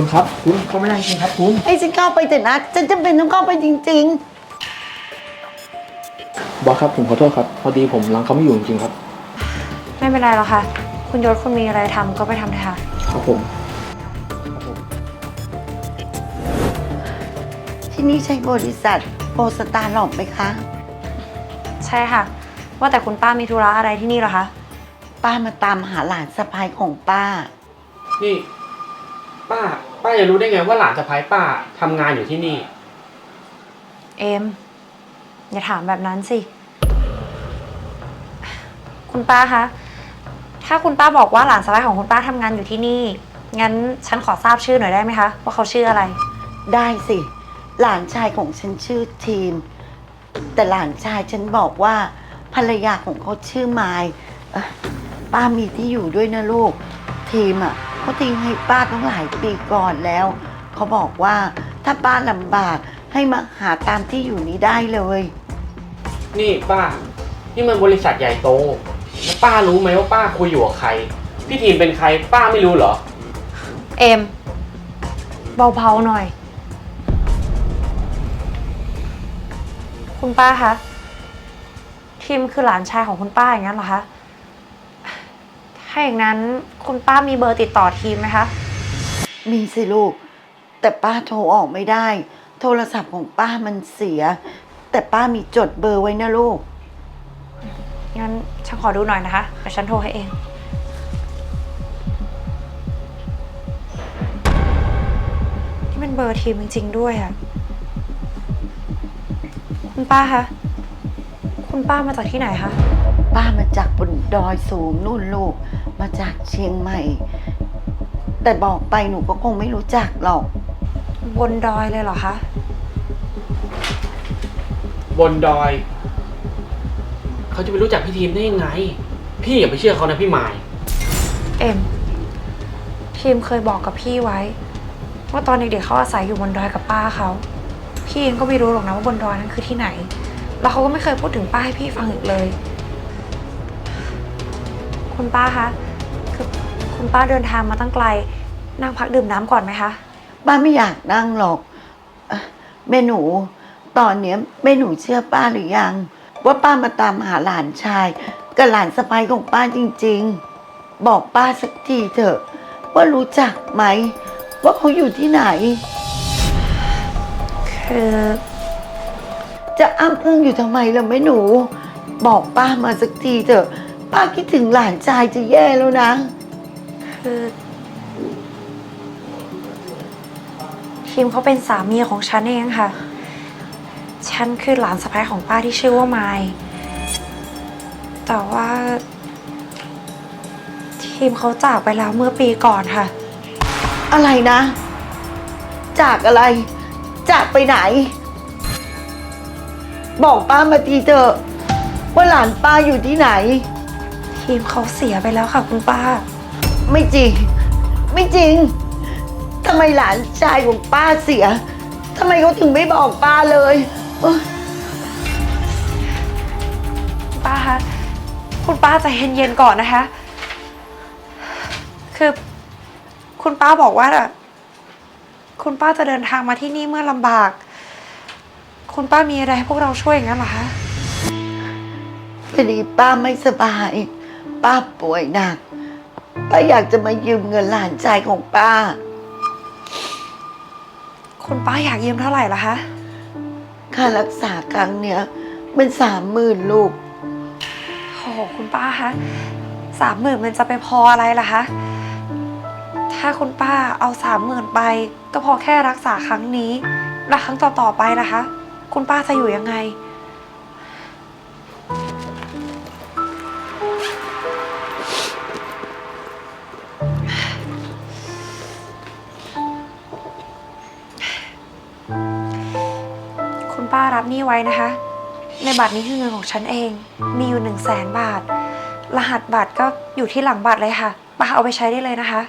คุณครับ คุณเขาไม่ได้จริงครับคุณให้ฉันเข้าไปแต่นะฉันจำเป็นต้องเข้าไปจริง บอสครับผมขอโทษครับ พอดีผมรังเขาไม่อยู่จริงๆครับ ไม่เป็นไรหรอกค่ะ คุณยศคุณมีอะไรทำก็ไปทำเถอะค่ะ ครับผมๆที่นี่ใช่บริษัทโปรสตาร์หลอกไหมคะ ใช่ค่ะ ว่าแต่คุณป้ามีธุระอะไรที่นี่เหรอคะ ป้ามาตามหาหลานสะพายของป้า นี่ ป้า ป้าจะรู้ได้ไงว่าหลานสะพ้ายป้าทำงานอยู่ที่นี่ เอม อย่าถามแบบนั้นสิ คุณป้าคะ ถ้าคุณป้าบอกว่าหลานสะใภ้ของคุณป้าทำงานอยู่ที่นี่ งั้นฉันขอทราบชื่อหน่อยได้ไหมคะ ว่าเขาชื่ออะไร ได้สิ หลานชายของฉันชื่อทีม แต่หลานชายฉันบอกว่าภรรยาของเขาชื่อไมายเอ่อป้ามีที่อยู่ด้วยนะลูก ทีมอะ เขาทิ้งให้ป้าตั้งหลายปีก่อนแล้ว เขาบอกว่าถ้าป้าลำบากให้มาหาตามที่อยู่นี้ได้เลย นี่ป้า นี่มันบริษัทใหญ่โตแล้วป้ารู้ไหมว่าป้าคุยอยู่กับใคร พี่ทีมเป็นใครป้าไม่รู้เหรอ เอมเบาๆหน่อย คุณป้าคะทีมคือหลานชายของคุณป้าอย่างนั้นเหรอคะ ถ้าอย่างนั้นคุณป้ามีเบอร์ติดต่อทีมไหมคะ มีสิลูก แต่ป้าโทรออกไม่ได้ โทรศัพท์ของป้ามันเสีย แต่ป้ามีจดเบอร์ไว้นะลูก งั้นฉันขอดูหน่อยนะคะเดี๋ยวฉันโทรให้เอง นี่เป็นเบอร์ทีมจริงๆด้วยอะคุณป้าคะ คุณป้ามาจากที่ไหนคะ ป้ามาจากบนดอยสูงนู่นลูก มาจากเชียงใหม่ แต่บอกไปหนูก็คงไม่รู้จักหรอก บนดอยเลยเหรอคะ บนดอย เขาจะไปรู้จักพี่ทีมได้ยังไง พี่อย่าไปเชื่อเขานะพี่หมาย เอ็ม ทีมเคยบอกกับพี่ไว้ ว่าตอนเด็กๆเขาอาศัยอยู่บนดอยกับป้าเขา พี่เองก็ไม่รู้หรอกนะว่าบนดอยนั้นคือที่ไหน แล้วเขาก็ไม่เคยพูดถึงป้าให้พี่ฟังอีกเลย คุณป้าคะคือ คุณป้าเดินทางมาตั้งไกล นั่งพักดื่มน้ำก่อนไหมคะ ป้าไม่อยากนั่งหรอกเอ่อแม่หนู ตอนเนี้ยแม่หนูเชื่อป้าหรือยัง ว่าป้ามาตามหาหลานชาย กับหลานสะใภ้ของป้าจริงๆ บอกป้าสักทีเถอะ ว่ารู้จักไหม ว่าเขาอยู่ที่ไหน คือ จะอ้ำอึ้งอยู่ทำไมล่ะแม่หนู บอกป้ามาสักทีเถอะ ป้าคิดถึงหลานชายจะแย่แล้วนะ คือทีมเขาเป็นสามีของฉันเองค่ะ ฉันคือหลานสะใภ้ของป้าที่ชื่อว่าไมายแต่ว่าทีมเขาจากไปแล้วเมื่อปีก่อนค่ะ อะไรนะ จากอะไร จากไปไหน บอกป้ามาทีเถอะว่าหลานป้าอยู่ที่ไหน ทีมเขาเสียไปแล้วค่ะคุณป้า ไม่จริง ไม่จริงทำไมหลานชายของป้าเสียทำไมเขาถึงไม่บอกป้าเลยเอ้ยคุณป้าคะคุณป้าใจเย็นๆก่อนนะคะ คือคุณป้าบอกว่า คุณป้าจะเดินทางมาที่นี่เมื่อลำบาก คุณป้ามีอะไรให้พวกเราช่วยอย่างนั้นเหรอคะ พอดีป้าไม่สบาย ป้าป่วยหนัก ป้าอยากจะมายืมเงินหลานชายของป้า คุณป้าอยากยืมเท่าไหร่ล่ะคะ ค่ารักษาครั้งเนี้ยมันสามหมื่นลูก โอ้โหคุณป้าคะสามหมื่นมันจะไปพออะไรล่ะคะ ถ้าคุณป้าเอาสามหมื่นไป ก็พอแค่รักษาครั้งนี้ แล้วครั้งต่อๆไปล่ะคะ คุณป้าจะอยู่ยังไง รับหนี้ไว้นะคะ ในบัตรนี้คือเงินของฉันเอง มีอยู่หนึ่งแสนบาท รหัสบัตรก็อยู่ที่หลังบัตรเลยค่ะป้าเอาไปใช้ได้เลยนะคะ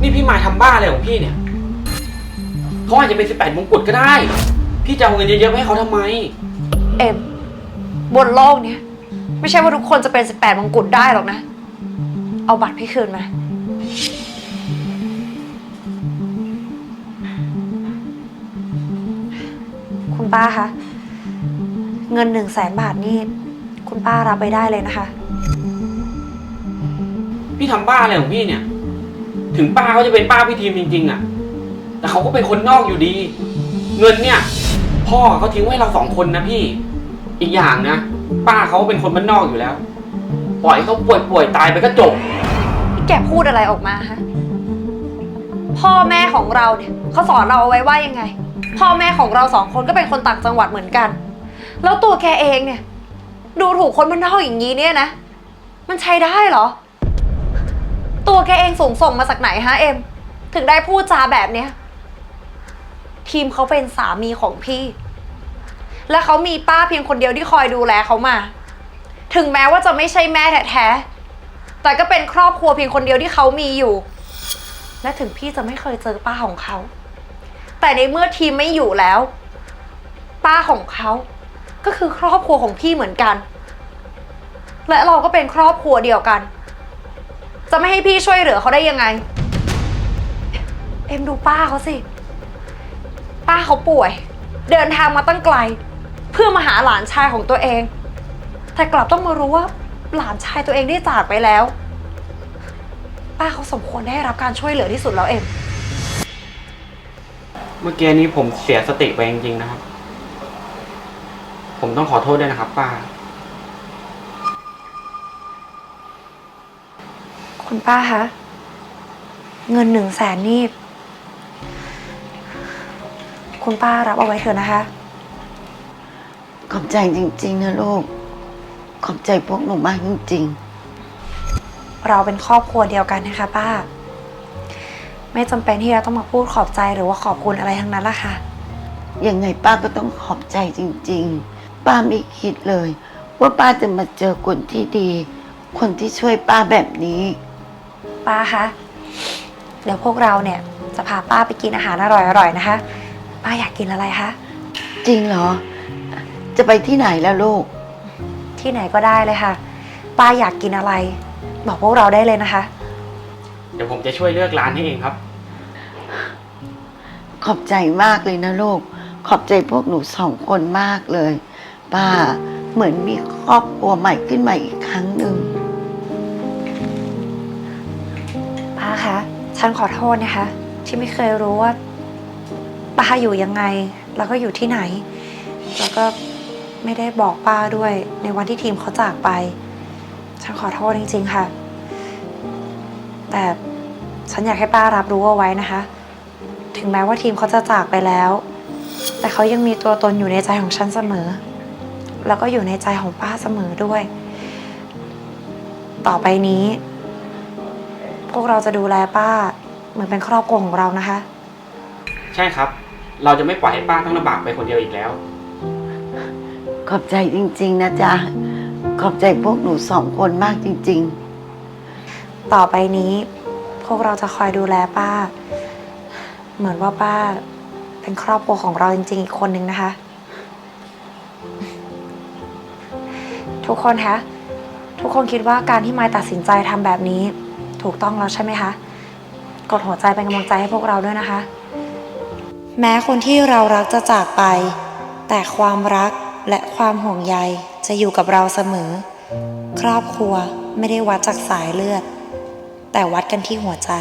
นี่พี่หมายทำบ้าอะไรของพี่เนี่ยเขาอาจจะเป็นสิบแปดมงกุฎก็ได้ พี่จะเอาเงินเยอะๆไปให้เขาทำไม เอ็มบนโลกเนี้ยไม่ใช่ว่าทุกคนจะเป็น 18มงกุฎได้หรอกนะ เอาบัตรพี่คืนมา คุณป้าคะ เงินหนึ่งแสนบาทนี่ คุณป้ารับไปได้เลยนะคะ พี่ทำบ้าอะไรของพี่เนี่ย ถึงป้าเขาจะเป็นป้าพี่ทีมจริง ๆอะแต่เขาก็เป็นคนนอกอยู่ดี เงินเนี่ย พ่อเขาทิ้งไว้ให้เราสองคนนะพี่ อีกอย่างนะ ป้าเขาเป็นคนบ้านนอกอยู่แล้ว ปล่อยให้เขาป่วยป่วยๆตายไปก็จบพี่แกพูดอะไรออกมาฮะ พ่อแม่ของเราเนี่ยเขาสอนเราเอาไว้ว่ายังไง พ่อแม่ของเราสองคนก็เป็นคนต่างจังหวัดเหมือนกัน แล้วตัวแกเองเนี่ย ดูถูกคนบ้านนอกอย่างนี้เนี่ยนะ มันใช้ได้เหรอ ตัวแกเองสูงส่งมาจากไหนฮะเอ็ม ถึงได้พูดจาแบบเนี้ยทีมเขาเป็นสามีของพี่ และเขามีป้าเพียงคนเดียวที่คอยดูแลเขามา ถึงแม้ว่าจะไม่ใช่แม่แท้ๆ แต่ก็เป็นครอบครัวเพียงคนเดียวที่เขามีอยู่ และถึงพี่จะไม่เคยเจอป้าของเขา แต่ในเมื่อทีมไม่อยู่แล้ว ป้าของเขา ก็คือครอบครัวของพี่เหมือนกัน และเราก็เป็นครอบครัวเดียวกัน จะไม่ให้พี่ช่วยเหลือเขาได้ยังไง เอ็มดูป้าเขาสิ ป้าเขาป่วย เดินทางมาตั้งไกล เพื่อมาหาหลานชายของตัวเอง แต่กลับต้องมารู้ว่า หลานชายตัวเองได้จากไปแล้ว ป้าเขาสมควรได้รับการช่วยเหลือที่สุดแล้วเอ็ม เมื่อกี้นี้ผมเสียสติไปจริงๆนะครับ ผมต้องขอโทษด้วยนะครับ ป้า คุณป้าคะเงินหนึ่งแสนนี่คุณป้ารับเอาไว้เถอะนะคะ ขอบใจจริง ๆ นะลูก ขอบใจพวกหนูมากจริงเราเป็นครอบครัวเดียวกันนะคะ ป้า ไม่จำเป็นที่เราต้องมาพูดขอบใจหรือว่าขอบคุณอะไรทั้งนั้นละค่ะๆยังไงป้าก็ต้องขอบใจจริงๆ ป้าไม่คิดเลย ว่าป้าจะมาเจอคนที่ดี คนที่ช่วยป้าแบบนี้ ป้าคะเดี๋ยวพวกเราเนี่ยจะพาป้าไปกินอาหารอร่อยๆนะคะ ป้าอยากกินอะไรคะจริงเหรอ จะไปที่ไหนแล้วลูก ที่ไหนก็ได้เลยค่ะ ป้าอยากกินอะไร บอกพวกเราได้เลยนะคะเดี๋ยวผมจะช่วยเลือกร้านให้เองครับ ขอบใจมากเลยนะลูก ขอบใจพวกหนูสองคนมากเลย ป้าเหมือนมีครอบครัวใหม่ขึ้นมาอีกครั้งหนึ่งป้าคะฉันขอโทษนะคะ ที่ไม่เคยรู้ว่าป้าอยู่ยังไง แล้วก็อยู่ที่ไหน แล้วก็ไม่ได้บอกป้าด้วยในวันที่ทีมเขาจากไป ฉันขอโทษจริงๆค่ะ แต่ ฉันอยากให้ป้ารับรู้เอาไว้นะคะ ถึงแม้ว่าทีมเขาจะจากไปแล้ว แต่เขายังมีตัวตนอยู่ในใจของฉันเสมอ แล้วก็อยู่ในใจของป้าเสมอด้วย ต่อไปนี้ พวกเราจะดูแลป้า เหมือนเป็นครอบครัวของเรานะคะ ใช่ครับ เราจะไม่ปล่อยให้ป้าต้องลำบากไปคนเดียวอีกแล้ว ขอบใจจริง ๆ นะจ๊ะ ขอบใจพวกหนูสองคนมากจริงต่อไปนี้พ วกเราจะคอยดูแลป้า เหมือนว่าป้าเป็นครอบครัวของเราจริงๆ อีกคนนึงนะคะ ทุกคนคะ ทุกคนคิดว่าการที่ไมายตัดสินใจทำแบบนี้ ถูกต้องแล้วใช่ไหมคะ กดหัวใจเป็นกำลังใจให้พวกเราด้วยนะคะ แม้คนที่เรารักจะจากไป แต่ความรักและความห่วงใยจะอยู่กับเราเสมอ ครอบครัวไม่ได้วัดจากสายเลือด แต่วัดกันที่หัวใจ